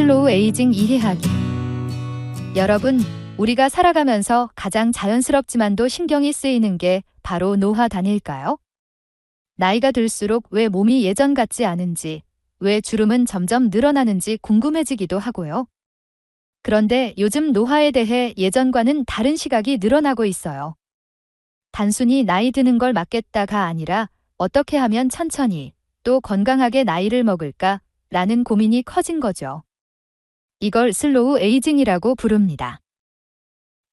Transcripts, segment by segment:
슬로우 에이징 이해하기. 여러분, 우리가 살아가면서 가장 자연스럽지만도 신경이 쓰이는 게 바로 노화단일까요? 나이가 들수록 왜 몸이 예전 같지 않은지, 왜 주름은 점점 늘어나는지 궁금해지기도 하고요. 그런데 요즘 노화에 대해 예전과는 다른 시각이 늘어나고 있어요. 단순히 나이 드는 걸 막겠다가 아니라 어떻게 하면 천천히 또 건강하게 나이를 먹을까 라는 고민이 커진 거죠. 이걸 슬로우 에이징이라고 부릅니다.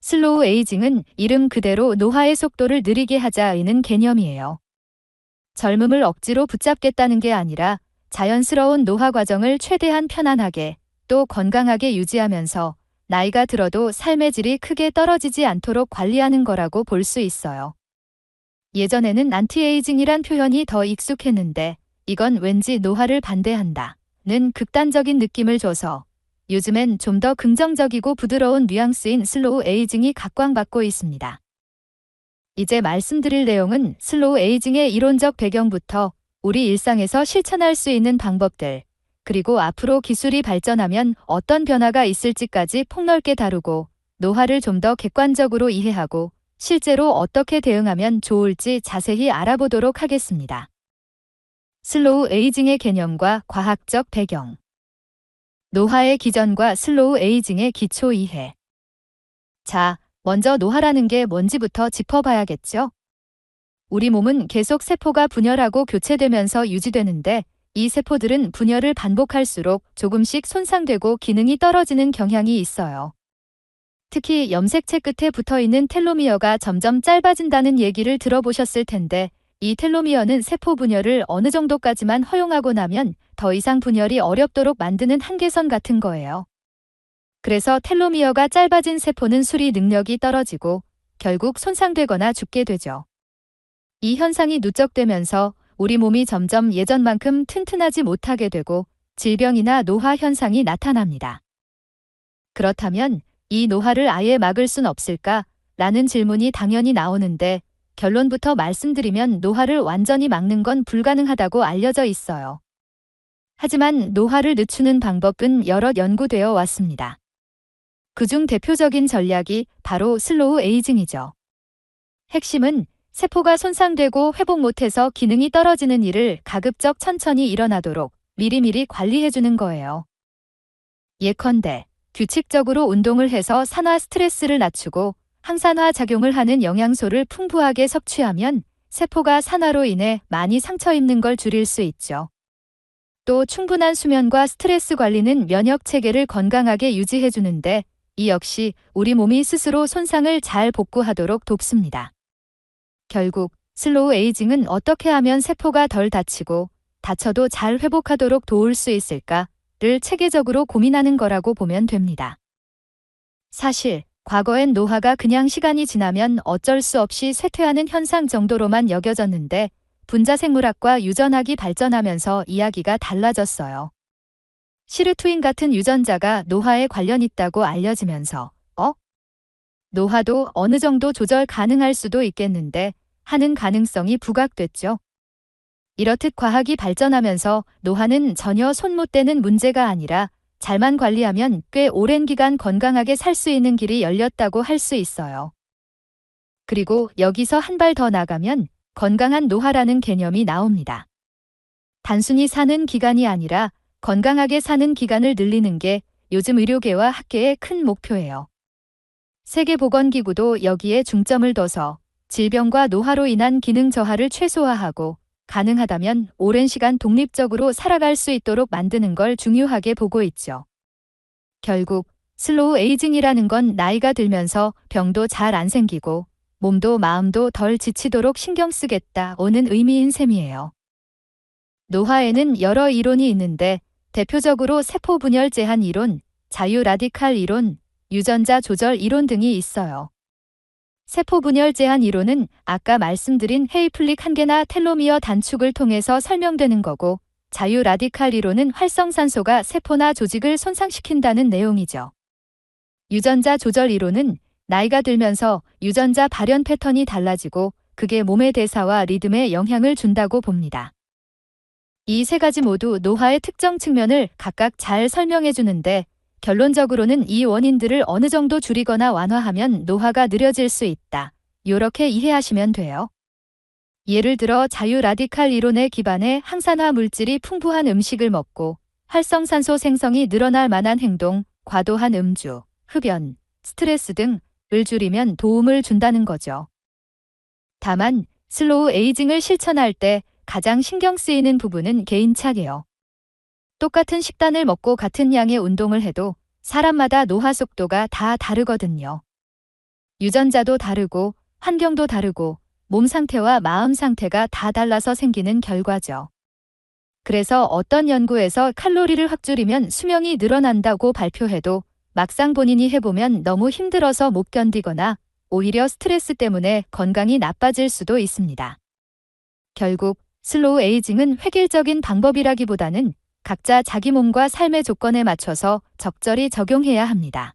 슬로우 에이징은 이름 그대로 노화의 속도를 느리게 하자이는 개념이에요. 젊음을 억지로 붙잡겠다는 게 아니라 자연스러운 노화 과정을 최대한 편안하게 또 건강하게 유지하면서 나이가 들어도 삶의 질이 크게 떨어지지 않도록 관리하는 거라고 볼 수 있어요. 예전에는 안티에이징이란 표현이 더 익숙했는데 이건 왠지 노화를 반대한다. 는 극단적인 느낌을 줘서 요즘엔 좀 더 긍정적이고 부드러운 뉘앙스인 슬로우 에이징이 각광받고 있습니다. 이제 말씀드릴 내용은 슬로우 에이징의 이론적 배경부터 우리 일상에서 실천할 수 있는 방법들, 그리고 앞으로 기술이 발전하면 어떤 변화가 있을지까지 폭넓게 다루고 노화를 좀 더 객관적으로 이해하고 실제로 어떻게 대응하면 좋을지 자세히 알아보도록 하겠습니다. 슬로우 에이징의 개념과 과학적 배경 노화의 기전과 슬로우 에이징의 기초 이해 자, 먼저 노화라는 게 뭔지부터 짚어봐야겠죠? 우리 몸은 계속 세포가 분열하고 교체되면서 유지되는데 이 세포들은 분열을 반복할수록 조금씩 손상되고 기능이 떨어지는 경향이 있어요. 특히 염색체 끝에 붙어 있는 텔로미어가 점점 짧아진다는 얘기를 들어보셨을 텐데 이 텔로미어는 세포 분열을 어느 정도까지만 허용하고 나면 더 이상 분열이 어렵도록 만드는 한계선 같은 거예요. 그래서 텔로미어가 짧아진 세포는 수리 능력이 떨어지고 결국 손상되거나 죽게 되죠. 이 현상이 누적되면서 우리 몸이 점점 예전만큼 튼튼하지 못하게 되고 질병이나 노화 현상이 나타납니다. 그렇다면 이 노화를 아예 막을 순 없을까? 라는 질문이 당연히 나오는데 결론부터 말씀드리면 노화를 완전히 막는 건 불가능하다고 알려져 있어요. 하지만 노화를 늦추는 방법은 여러 연구되어 왔습니다. 그중 대표적인 전략이 바로 슬로우 에이징이죠. 핵심은 세포가 손상되고 회복 못해서 기능이 떨어지는 일을 가급적 천천히 일어나도록 미리미리 관리해주는 거예요. 예컨대 규칙적으로 운동을 해서 산화 스트레스를 낮추고 항산화 작용을 하는 영양소를 풍부하게 섭취하면 세포가 산화로 인해 많이 상처 입는 걸 줄일 수 있죠. 또 충분한 수면과 스트레스 관리는 면역 체계를 건강하게 유지해 주는데 이 역시 우리 몸이 스스로 손상을 잘 복구하도록 돕습니다. 결국 슬로우 에이징은 어떻게 하면 세포가 덜 다치고 다쳐도 잘 회복하도록 도울 수 있을까를 체계적으로 고민하는 거라고 보면 됩니다. 사실 과거엔 노화가 그냥 시간이 지나면 어쩔 수 없이 쇠퇴하는 현상 정도로만 여겨졌는데 분자생물학과 유전학이 발전하면서 이야기가 달라졌어요. 시르투인 같은 유전자가 노화에 관련 있다고 알려지면서 어? 노화도 어느 정도 조절 가능할 수도 있겠는데 하는 가능성이 부각됐죠. 이렇듯 과학이 발전하면서 노화는 전혀 손 못 대는 문제가 아니라 잘만 관리하면 꽤 오랜 기간 건강하게 살 수 있는 길이 열렸다고 할 수 있어요. 그리고 여기서 한 발 더 나가면 건강한 노화라는 개념이 나옵니다. 단순히 사는 기간이 아니라 건강하게 사는 기간을 늘리는 게 요즘 의료계와 학계의 큰 목표예요. 세계보건기구도 여기에 중점을 둬서 질병과 노화로 인한 기능 저하를 최소화하고 가능하다면 오랜 시간 독립적으로 살아갈 수 있도록 만드는 걸 중요하게 보고 있죠. 결국 슬로우 에이징이라는 건 나이가 들면서 병도 잘 안 생기고 몸도 마음도 덜 지치도록 신경 쓰겠다 오는 의미인 셈이에요. 노화에는 여러 이론이 있는데 대표적으로 세포 분열 제한 이론, 자유 라디칼 이론, 유전자 조절 이론 등이 있어요. 세포 분열 제한 이론은 아까 말씀드린 헤이플릭 한계나 텔로미어 단축을 통해서 설명되는 거고 자유 라디칼 이론은 활성산소가 세포나 조직을 손상시킨다는 내용이죠. 유전자 조절 이론은 나이가 들면서 유전자 발현 패턴이 달라지고 그게 몸의 대사와 리듬에 영향을 준다고 봅니다. 이 세 가지 모두 노화의 특정 측면을 각각 잘 설명해 주는데 결론적으로는 이 원인들을 어느 정도 줄이거나 완화하면 노화가 느려질 수 있다. 요렇게 이해하시면 돼요. 예를 들어 자유 라디칼 이론에 기반해 항산화 물질이 풍부한 음식을 먹고 활성산소 생성이 늘어날 만한 행동, 과도한 음주, 흡연, 스트레스 등을 줄이면 도움을 준다는 거죠. 다만 슬로우 에이징을 실천할 때 가장 신경 쓰이는 부분은 개인차게요. 똑같은 식단을 먹고 같은 양의 운동을 해도 사람마다 노화 속도가 다 다르거든요. 유전자도 다르고 환경도 다르고 몸 상태와 마음 상태가 다 달라서 생기는 결과죠. 그래서 어떤 연구에서 칼로리를 확 줄이면 수명이 늘어난다고 발표해도 막상 본인이 해보면 너무 힘들어서 못 견디거나 오히려 스트레스 때문에 건강이 나빠질 수도 있습니다. 결국 슬로우 에이징은 획일적인 방법이라기보다는 각자 자기 몸과 삶의 조건에 맞춰서 적절히 적용해야 합니다.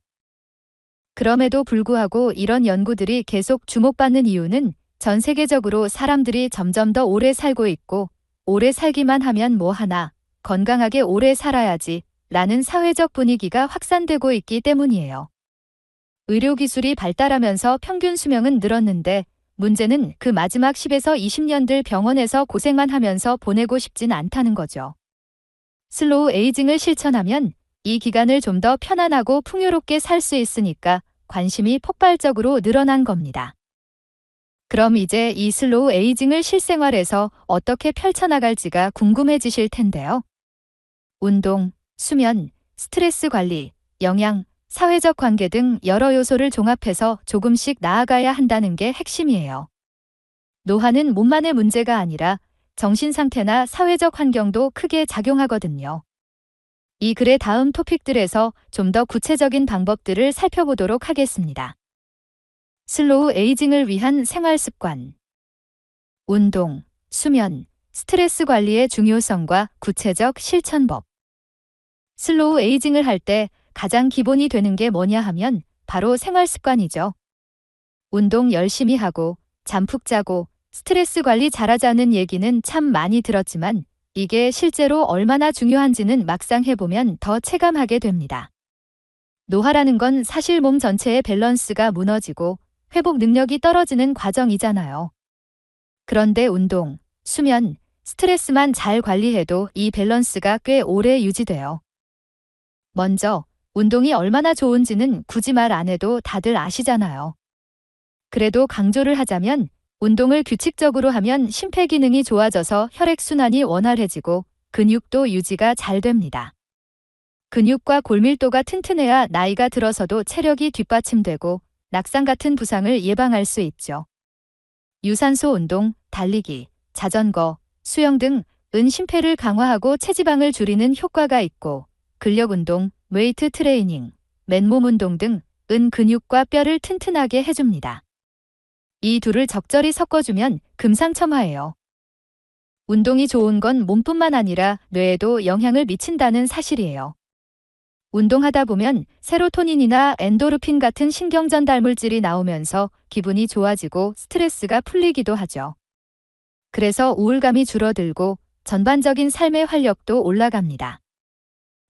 그럼에도 불구하고 이런 연구들이 계속 주목받는 이유는 전 세계적으로 사람들이 점점 더 오래 살고 있고 오래 살기만 하면 뭐 하나 건강하게 오래 살아야지 라는 사회적 분위기가 확산되고 있기 때문이에요. 의료기술이 발달하면서 평균 수명은 늘었는데 문제는 그 마지막 10에서 20년들 병원에서 고생만 하면서 보내고 싶진 않다는 거죠. 슬로우 에이징을 실천하면 이 기간을 좀 더 편안하고 풍요롭게 살 수 있으니까 관심이 폭발적으로 늘어난 겁니다. 그럼 이제 이 슬로우 에이징을 실생활에서 어떻게 펼쳐나갈지가 궁금해지실 텐데요. 운동, 수면, 스트레스 관리, 영양, 사회적 관계 등 여러 요소를 종합해서 조금씩 나아가야 한다는 게 핵심이에요. 노화는 몸만의 문제가 아니라 정신 상태나 사회적 환경도 크게 작용하거든요. 이 글의 다음 토픽들에서 좀 더 구체적인 방법들을 살펴보도록 하겠습니다. 슬로우 에이징을 위한 생활 습관. 운동, 수면, 스트레스 관리의 중요성과 구체적 실천법. 슬로우 에이징을 할 때 가장 기본이 되는 게 뭐냐 하면 바로 생활 습관이죠. 운동 열심히 하고 잠 푹 자고 스트레스 관리 잘하자는 얘기는 참 많이 들었지만 이게 실제로 얼마나 중요한지는 막상 해보면 더 체감하게 됩니다. 노화라는 건 사실 몸 전체의 밸런스가 무너지고 회복 능력이 떨어지는 과정이잖아요. 그런데 운동, 수면, 스트레스만 잘 관리해도 이 밸런스가 꽤 오래 유지돼요. 먼저, 운동이 얼마나 좋은지는 굳이 말 안 해도 다들 아시잖아요. 그래도 강조를 하자면 운동을 규칙적으로 하면 심폐 기능이 좋아져서 혈액순환이 원활해지고 근육도 유지가 잘 됩니다. 근육과 골밀도가 튼튼해야 나이가 들어서도 체력이 뒷받침되고 낙상 같은 부상을 예방할 수 있죠. 유산소 운동, 달리기, 자전거, 수영 등 은 심폐를 강화하고 체지방을 줄이는 효과가 있고 근력 운동, 웨이트 트레이닝, 맨몸 운동 등 은 근육과 뼈를 튼튼하게 해줍니다. 이 둘을 적절히 섞어주면 금상첨화예요. 운동이 좋은 건 몸뿐만 아니라 뇌에도 영향을 미친다는 사실이에요. 운동하다 보면 세로토닌이나 엔도르핀 같은 신경 전달 물질이 나오면서 기분이 좋아지고 스트레스가 풀리기도 하죠. 그래서 우울감이 줄어들고 전반적인 삶의 활력도 올라갑니다.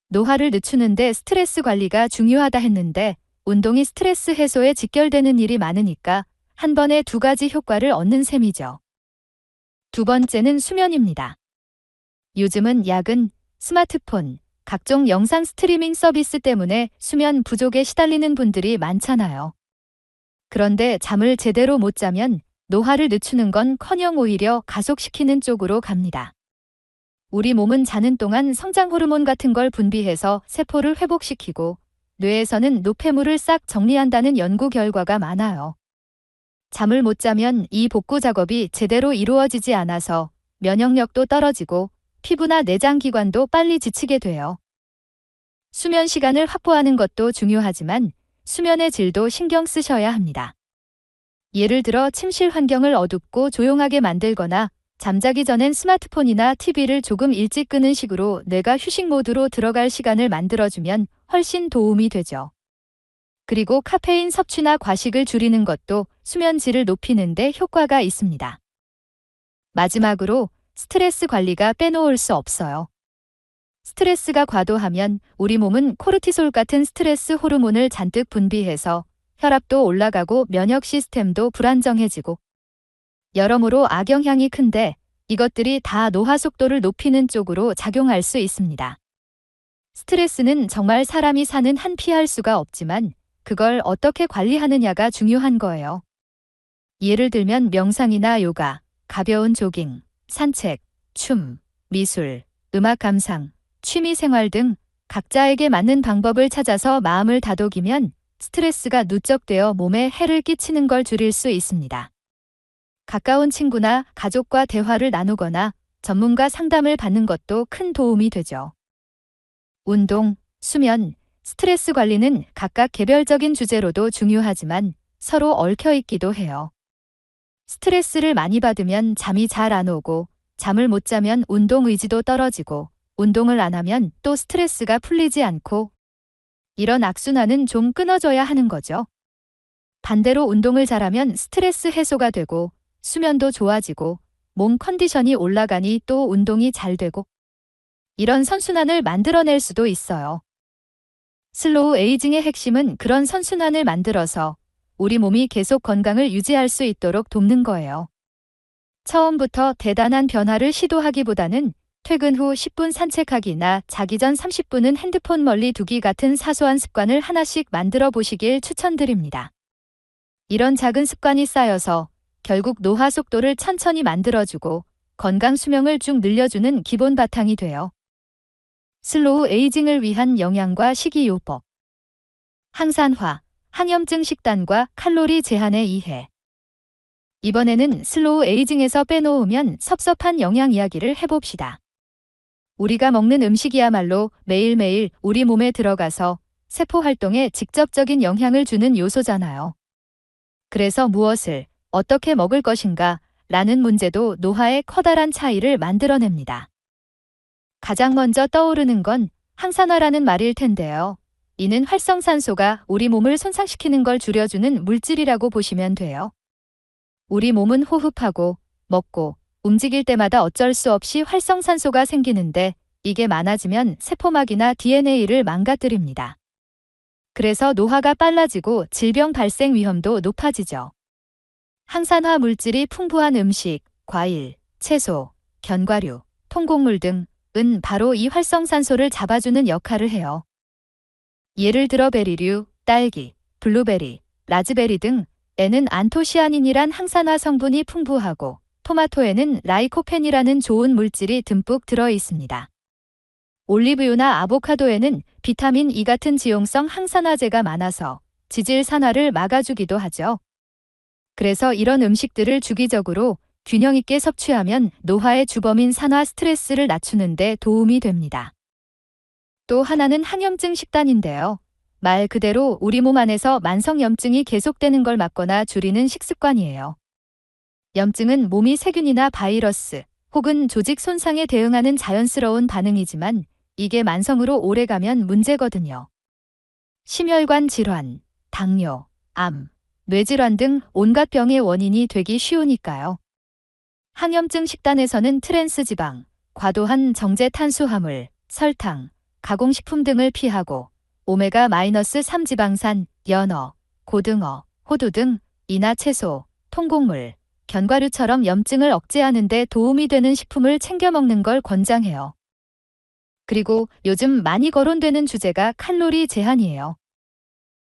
노화를 늦추는데 스트레스 관리가 중요하다 했는데 운동이 스트레스 해소에 직결되는 일이 많으니까 한 번에 두 가지 효과를 얻는 셈이죠. 두 번째는 수면입니다. 요즘은 야근, 스마트폰, 각종 영상 스트리밍 서비스 때문에 수면 부족에 시달리는 분들이 많잖아요. 그런데 잠을 제대로 못 자면 노화를 늦추는 건 커녕 오히려 가속시키는 쪽으로 갑니다. 우리 몸은 자는 동안 성장 호르몬 같은 걸 분비해서 세포를 회복시키고 뇌에서는 노폐물을 싹 정리한다는 연구 결과가 많아요. 잠을 못 자면 이 복구 작업이 제대로 이루어지지 않아서 면역력도 떨어지고 피부나 내장 기관도 빨리 지치게 돼요. 수면 시간을 확보하는 것도 중요하지만 수면의 질도 신경 쓰셔야 합니다. 예를 들어 침실 환경을 어둡고 조용하게 만들거나 잠자기 전엔 스마트폰이나 TV를 조금 일찍 끄는 식으로 뇌가 휴식 모드로 들어갈 시간을 만들어주면 훨씬 도움이 되죠. 그리고 카페인 섭취나 과식을 줄이는 것도 수면 질을 높이는 데 효과가 있습니다. 마지막으로 스트레스 관리가 빼놓을 수 없어요. 스트레스가 과도하면 우리 몸은 코르티솔 같은 스트레스 호르몬을 잔뜩 분비해서 혈압도 올라가고 면역 시스템도 불안정해지고 여러모로 악영향이 큰데 이것들이 다 노화 속도를 높이는 쪽으로 작용할 수 있습니다. 스트레스는 정말 사람이 사는 한 피할 수가 없지만 그걸 어떻게 관리하느냐가 중요한 거예요. 예를 들면 명상이나 요가, 가벼운 조깅, 산책, 춤, 미술, 음악 감상, 취미 생활 등 각자에게 맞는 방법을 찾아서 마음을 다독이면 스트레스가 누적되어 몸에 해를 끼치는 걸 줄일 수 있습니다. 가까운 친구나 가족과 대화를 나누거나 전문가 상담을 받는 것도 큰 도움이 되죠. 운동, 수면, 스트레스 관리는 각각 개별적인 주제로도 중요하지만 서로 얽혀 있기도 해요. 스트레스를 많이 받으면 잠이 잘 안 오고 잠을 못 자면 운동 의지도 떨어지고 운동을 안 하면 또 스트레스가 풀리지 않고 이런 악순환은 좀 끊어져야 하는 거죠. 반대로 운동을 잘하면 스트레스 해소가 되고 수면도 좋아지고 몸 컨디션이 올라가니 또 운동이 잘 되고 이런 선순환을 만들어낼 수도 있어요. 슬로우 에이징의 핵심은 그런 선순환을 만들어서 우리 몸이 계속 건강을 유지할 수 있도록 돕는 거예요. 처음부터 대단한 변화를 시도하기보다는 퇴근 후 10분 산책하기나 자기 전 30분은 핸드폰 멀리 두기 같은 사소한 습관을 하나씩 만들어 보시길 추천드립니다. 이런 작은 습관이 쌓여서 결국 노화 속도를 천천히 만들어주고 건강 수명을 쭉 늘려주는 기본 바탕이 돼요. 슬로우 에이징을 위한 영양과 식이요법. 항산화, 항염증 식단과 칼로리 제한에 이해. 이번에는 슬로우 에이징에서 빼놓으면 섭섭한 영양 이야기를 해봅시다. 우리가 먹는 음식이야말로 매일매일 우리 몸에 들어가서 세포 활동에 직접적인 영향을 주는 요소잖아요. 그래서 무엇을 어떻게 먹을 것인가 라는 문제도 노화의 커다란 차이를 만들어냅니다. 가장 먼저 떠오르는 건 항산화라는 말일 텐데요. 이는 활성산소가 우리 몸을 손상시키는 걸 줄여주는 물질이라고 보시면 돼요. 우리 몸은 호흡하고 먹고 움직일 때마다 어쩔 수 없이 활성산소가 생기는데 이게 많아지면 세포막이나 DNA를 망가뜨립니다. 그래서 노화가 빨라지고 질병 발생 위험도 높아지죠. 항산화 물질이 풍부한 음식, 과일, 채소, 견과류, 통곡물 등은 바로 이 활성산소를 잡아주는 역할을 해요. 예를 들어 베리류, 딸기, 블루베리, 라즈베리 등 에는 안토시아닌이란 항산화 성분이 풍부하고 토마토에는 라이코펜이라는 좋은 물질이 듬뿍 들어 있습니다. 올리브유나 아보카도에는 비타민 E 같은 지용성 항산화제가 많아서 지질 산화를 막아주기도 하죠. 그래서 이런 음식들을 주기적으로 균형 있게 섭취하면 노화의 주범인 산화 스트레스를 낮추는 데 도움이 됩니다. 또 하나는 항염증 식단인데요. 말 그대로 우리 몸 안에서 만성염증이 계속되는 걸 막거나 줄이는 식습관이에요. 염증은 몸이 세균이나 바이러스 혹은 조직 손상에 대응하는 자연스러운 반응이지만 이게 만성으로 오래가면 문제거든요. 심혈관 질환, 당뇨, 암, 뇌질환 등 온갖 병의 원인이 되기 쉬우니까요. 항염증 식단에서는 트랜스 지방, 과도한 정제 탄수화물, 설탕, 가공식품 등을 피하고 오메가-3 지방산, 연어, 고등어, 호두 등 이나 채소, 통곡물, 견과류처럼 염증을 억제하는 데 도움이 되는 식품을 챙겨 먹는 걸 권장해요. 그리고 요즘 많이 거론되는 주제가 칼로리 제한이에요.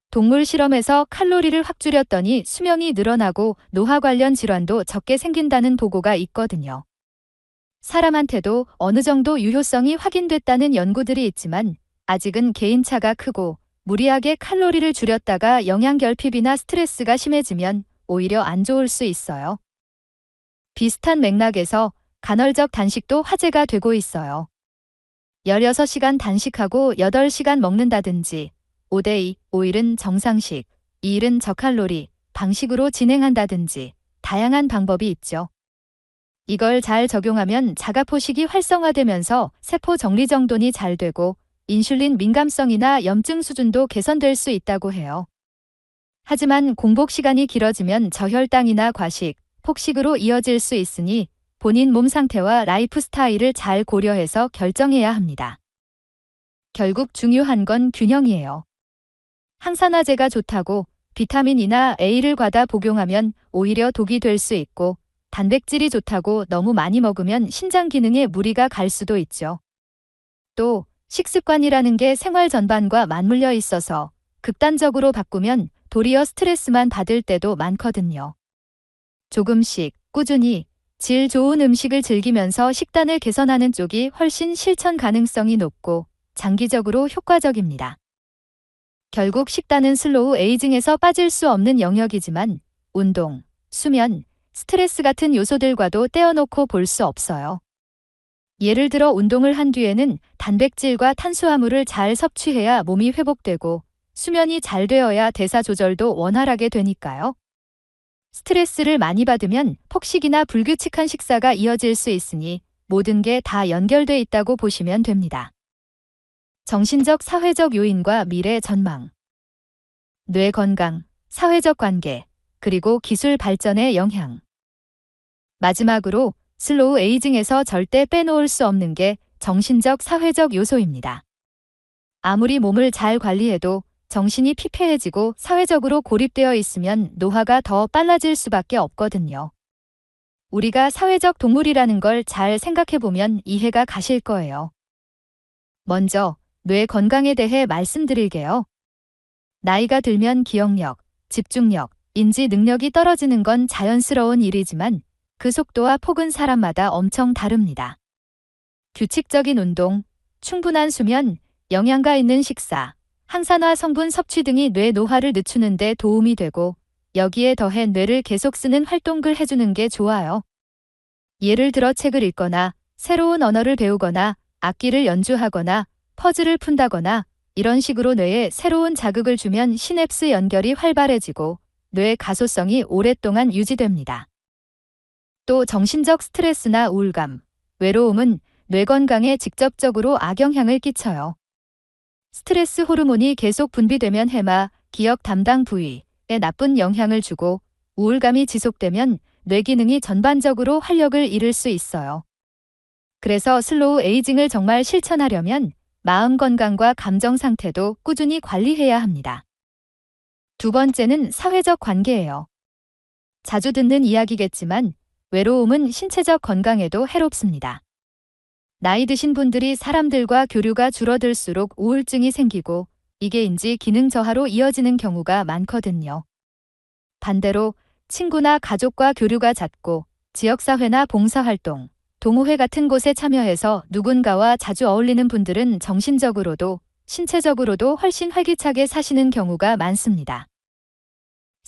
동물 실험에서 칼로리를 확 줄였더니 수명이 늘어나고 노화 관련 질환도 적게 생긴다는 보고가 있거든요. 사람한테도 어느 정도 유효성이 확인됐다는 연구들이 있지만 아직은 개인차가 크고 무리하게 칼로리를 줄였다가 영양결핍이나 스트레스가 심해지면 오히려 안 좋을 수 있어요. 비슷한 맥락에서 간헐적 단식도 화제가 되고 있어요. 16시간 단식하고 8시간 먹는다든지 5대2, 5일은 정상식, 2일은 저칼로리, 방식으로 진행한다든지 다양한 방법이 있죠. 이걸 잘 적용하면 자가포식이 활성화되면서 세포 정리 정돈이 잘 되고 인슐린 민감성이나 염증 수준도 개선될 수 있다고 해요. 하지만 공복 시간이 길어지면 저혈당이나 과식, 폭식으로 이어질 수 있으니 본인 몸 상태와 라이프 스타일을 잘 고려해서 결정해야 합니다. 결국 중요한 건 균형이에요. 항산화제가 좋다고 비타민이나 A를 과다 복용하면 오히려 독이 될 수 있고 단백질이 좋다고 너무 많이 먹으면 신장 기능에 무리가 갈 수도 있죠. 또 식습관이라는 게 생활 전반과 맞물려 있어서 극단적으로 바꾸면 도리어 스트레스만 받을 때도 많거든요. 조금씩 꾸준히 질 좋은 음식을 즐기면서 식단을 개선하는 쪽이 훨씬 실천 가능성이 높고 장기적으로 효과적입니다. 결국 식단은 슬로우 에이징에서 빠질 수 없는 영역이지만 운동, 수면, 스트레스 같은 요소들과도 떼어놓고 볼 수 없어요. 예를 들어 운동을 한 뒤에는 단백질과 탄수화물을 잘 섭취해야 몸이 회복되고 수면이 잘 되어야 대사 조절도 원활하게 되니까요. 스트레스를 많이 받으면 폭식이나 불규칙한 식사가 이어질 수 있으니 모든 게 다 연결돼 있다고 보시면 됩니다. 정신적 사회적 요인과 미래 전망. 뇌 건강, 사회적 관계, 그리고 기술 발전의 영향. 마지막으로 슬로우 에이징에서 절대 빼놓을 수 없는 게 정신적 사회적 요소입니다. 아무리 몸을 잘 관리해도 정신이 피폐해지고 사회적으로 고립되어 있으면 노화가 더 빨라질 수밖에 없거든요. 우리가 사회적 동물이라는 걸 잘 생각해보면 이해가 가실 거예요. 먼저, 뇌 건강에 대해 말씀드릴게요. 나이가 들면 기억력, 집중력, 인지 능력이 떨어지는 건 자연스러운 일이지만 그 속도와 폭은 사람마다 엄청 다릅니다. 규칙적인 운동, 충분한 수면, 영양가 있는 식사, 항산화 성분 섭취 등이 뇌 노화를 늦추는 데 도움이 되고 여기에 더해 뇌를 계속 쓰는 활동을 해주는 게 좋아요. 예를 들어 책을 읽거나 새로운 언어를 배우거나 악기를 연주하거나 퍼즐을 푼다거나 이런 식으로 뇌에 새로운 자극을 주면 시냅스 연결이 활발해지고 뇌 가소성이 오랫동안 유지됩니다. 또 정신적 스트레스나 우울감, 외로움은 뇌 건강에 직접적으로 악영향을 끼쳐요. 스트레스 호르몬이 계속 분비되면 해마, 기억 담당 부위에 나쁜 영향을 주고 우울감이 지속되면 뇌 기능이 전반적으로 활력을 잃을 수 있어요. 그래서 슬로우 에이징을 정말 실천하려면 마음 건강과 감정 상태도 꾸준히 관리해야 합니다. 두 번째는 사회적 관계예요. 자주 듣는 이야기겠지만 외로움은 신체적 건강에도 해롭습니다. 나이 드신 분들이 사람들과 교류가 줄어들수록 우울증이 생기고 이게 인지 기능 저하로 이어지는 경우가 많거든요. 반대로 친구나 가족과 교류가 잦고 지역사회나 봉사활동, 동호회 같은 곳에 참여해서 누군가와 자주 어울리는 분들은 정신적으로도 신체적으로도 훨씬 활기차게 사시는 경우가 많습니다.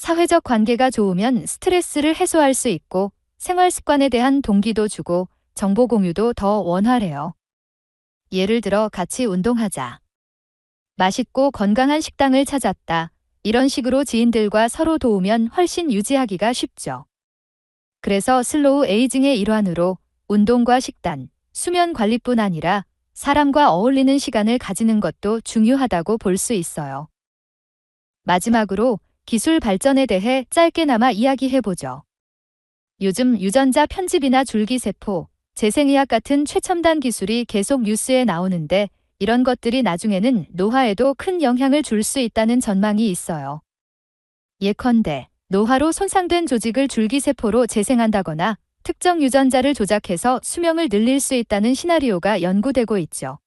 사회적 관계가 좋으면 스트레스를 해소할 수 있고 생활 습관에 대한 동기도 주고 정보 공유도 더 원활해요. 예를 들어 같이 운동하자. 맛있고 건강한 식당을 찾았다. 이런 식으로 지인들과 서로 도우면 훨씬 유지하기가 쉽죠. 그래서 슬로우 에이징의 일환으로 운동과 식단, 수면 관리뿐 아니라 사람과 어울리는 시간을 가지는 것도 중요하다고 볼 수 있어요. 마지막으로 기술 발전에 대해 짧게나마 이야기해보죠. 요즘 유전자 편집이나 줄기세포, 재생의학 같은 최첨단 기술이 계속 뉴스에 나오는데 이런 것들이 나중에는 노화에도 큰 영향을 줄 수 있다는 전망이 있어요. 예컨대 노화로 손상된 조직을 줄기세포로 재생한다거나 특정 유전자를 조작해서 수명을 늘릴 수 있다는 시나리오가 연구되고 있죠.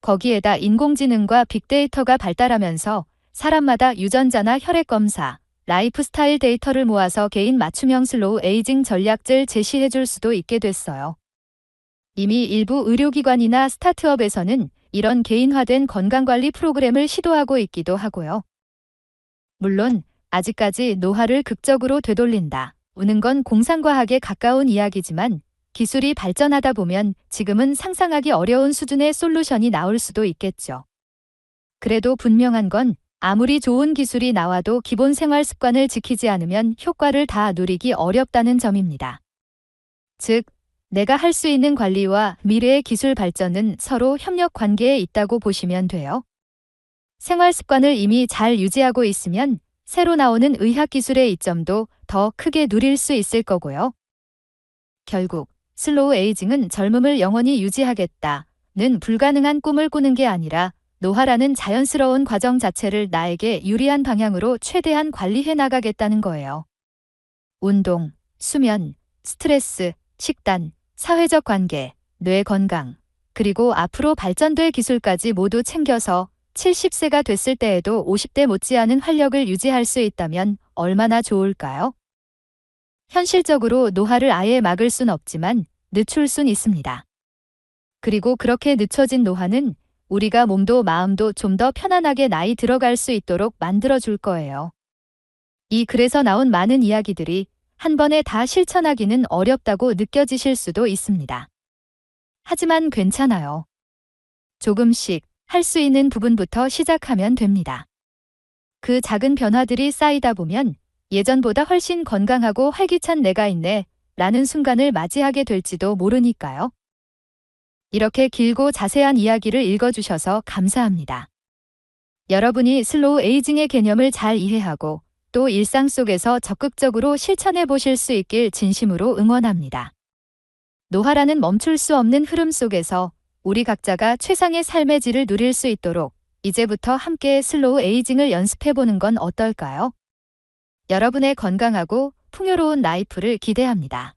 거기에다 인공지능과 빅데이터가 발달하면서 사람마다 유전자나 혈액 검사, 라이프 스타일 데이터를 모아서 개인 맞춤형 슬로우 에이징 전략을 제시해 줄 수도 있게 됐어요. 이미 일부 의료기관이나 스타트업에서는 이런 개인화된 건강관리 프로그램을 시도하고 있기도 하고요. 물론 아직까지 노화를 극적으로 되돌린다. 우는 건 공상과학에 가까운 이야기지만 기술이 발전하다 보면 지금은 상상하기 어려운 수준의 솔루션이 나올 수도 있겠죠. 그래도 분명한 건 아무리 좋은 기술이 나와도 기본 생활 습관을 지키지 않으면 효과를 다 누리기 어렵다는 점입니다. 즉, 내가 할 수 있는 관리와 미래의 기술 발전은 서로 협력 관계에 있다고 보시면 돼요. 생활 습관을 이미 잘 유지하고 있으면 새로 나오는 의학 기술의 이점도 더 크게 누릴 수 있을 거고요. 결국 슬로우 에이징은 젊음을 영원히 유지하겠다는 불가능한 꿈을 꾸는 게 아니라 노화라는 자연스러운 과정 자체를 나에게 유리한 방향으로 최대한 관리해 나가겠다는 거예요. 운동, 수면, 스트레스, 식단, 사회적 관계, 뇌 건강, 그리고 앞으로 발전될 기술까지 모두 챙겨서 70세가 됐을 때에도 50대 못지않은 활력을 유지할 수 있다면 얼마나 좋을까요? 현실적으로 노화를 아예 막을 순 없지만 늦출 순 있습니다. 그리고 그렇게 늦춰진 노화는 우리가 몸도 마음도 좀 더 편안하게 나이 들어갈 수 있도록 만들어 줄 거예요. 이 글에서 나온 많은 이야기들이 한 번에 다 실천하기는 어렵다고 느껴지실 수도 있습니다. 하지만 괜찮아요. 조금씩 할 수 있는 부분부터 시작하면 됩니다. 그 작은 변화들이 쌓이다 보면 예전보다 훨씬 건강하고 활기찬 내가 있네 라는 순간을 맞이하게 될지도 모르니까요. 이렇게 길고 자세한 이야기를 읽어주셔서 감사합니다. 여러분이 슬로우 에이징의 개념을 잘 이해하고 또 일상 속에서 적극적으로 실천해 보실 수 있길 진심으로 응원합니다. 노화라는 멈출 수 없는 흐름 속에서 우리 각자가 최상의 삶의 질을 누릴 수 있도록 이제부터 함께 슬로우 에이징을 연습해 보는 건 어떨까요? 여러분의 건강하고 풍요로운 라이프를 기대합니다.